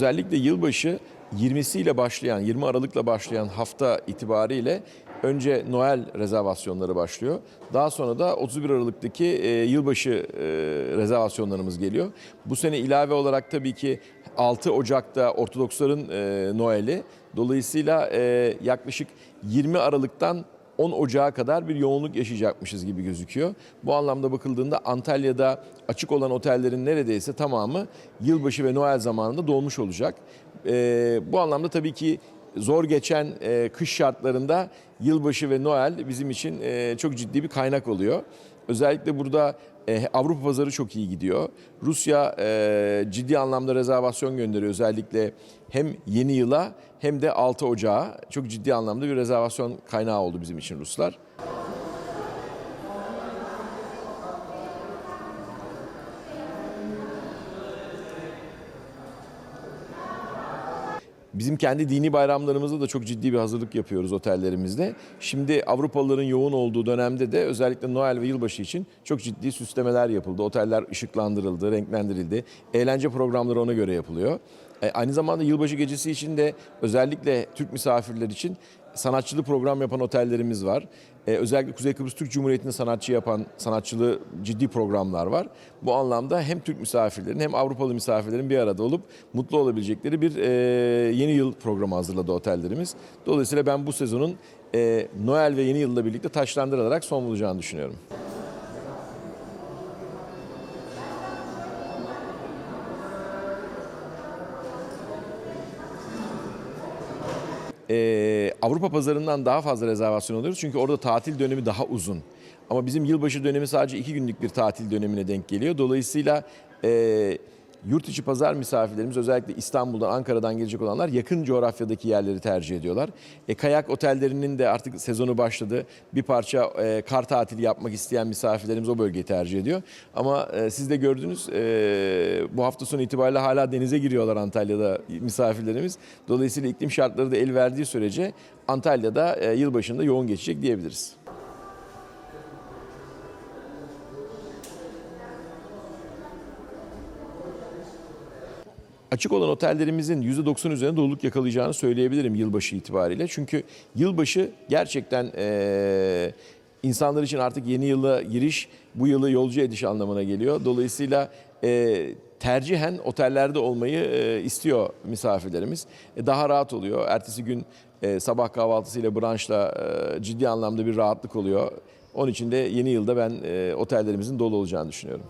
Özellikle yılbaşı 20'siyle başlayan, 20 Aralık'la başlayan hafta itibariyle önce Noel rezervasyonları başlıyor. Daha sonra da 31 Aralık'taki e, yılbaşı e, rezervasyonlarımız geliyor. Bu sene ilave olarak tabii ki 6 Ocak'ta Ortodoksların e, Noel'i. Dolayısıyla e, yaklaşık 20 Aralık'tan 10 Ocağı kadar bir yoğunluk yaşayacakmışız gibi gözüküyor. Bu anlamda bakıldığında Antalya'da açık olan otellerin neredeyse tamamı yılbaşı ve Noel zamanında dolmuş olacak. Ee, bu anlamda tabii ki zor geçen e, kış şartlarında yılbaşı ve Noel bizim için e, çok ciddi bir kaynak oluyor. Özellikle burada e, Avrupa pazarı çok iyi gidiyor. Rusya e, ciddi anlamda rezervasyon gönderiyor özellikle hem yeni yıla hem de 6 Ocağı çok ciddi anlamda bir rezervasyon kaynağı oldu bizim için Ruslar. Bizim kendi dini bayramlarımızda da çok ciddi bir hazırlık yapıyoruz otellerimizde. Şimdi Avrupalıların yoğun olduğu dönemde de özellikle Noel ve yılbaşı için çok ciddi süslemeler yapıldı. Oteller ışıklandırıldı, renklendirildi. Eğlence programları ona göre yapılıyor. E, aynı zamanda yılbaşı gecesi için de özellikle Türk misafirler için sanatçılı program yapan otellerimiz var. Ee, özellikle Kuzey Kıbrıs Türk Cumhuriyeti'nde sanatçı yapan sanatçılı ciddi programlar var. Bu anlamda hem Türk misafirlerin hem Avrupalı misafirlerin bir arada olup mutlu olabilecekleri bir e, yeni yıl programı hazırladı otellerimiz. Dolayısıyla ben bu sezonun e, Noel ve yeni yılla birlikte taşlandırılarak son bulacağını düşünüyorum. Ee, Avrupa pazarından daha fazla rezervasyon alıyoruz. Çünkü orada tatil dönemi daha uzun. Ama bizim yılbaşı dönemi sadece iki günlük bir tatil dönemine denk geliyor. Dolayısıyla e, yurt içi pazar misafirlerimiz özellikle İstanbul'dan, Ankara'dan gelecek olanlar yakın coğrafyadaki yerleri tercih ediyorlar. E, kayak otellerinin de artık sezonu başladı. Bir parça e, kar tatili yapmak isteyen misafirlerimiz o bölgeyi tercih ediyor. Ama e, siz de gördünüz e, bu hafta sonu itibariyle hala denize giriyorlar Antalya'da misafirlerimiz. Dolayısıyla iklim şartları da el verdiği sürece Antalya'da e, yılbaşında yoğun geçecek diyebiliriz. Açık olan otellerimizin %90 üzerinde doluluk yakalayacağını söyleyebilirim yılbaşı itibariyle. Çünkü yılbaşı gerçekten eee, insanlar için artık yeni yıla giriş, bu yılı yolcu ediş anlamına geliyor. Dolayısıyla eee, tercihen otellerde olmayı eee, istiyor misafirlerimiz. E, daha rahat oluyor. Ertesi gün eee, sabah kahvaltısıyla, branşla eee, ciddi anlamda bir rahatlık oluyor. Onun için de yeni yılda ben eee, otellerimizin dolu olacağını düşünüyorum.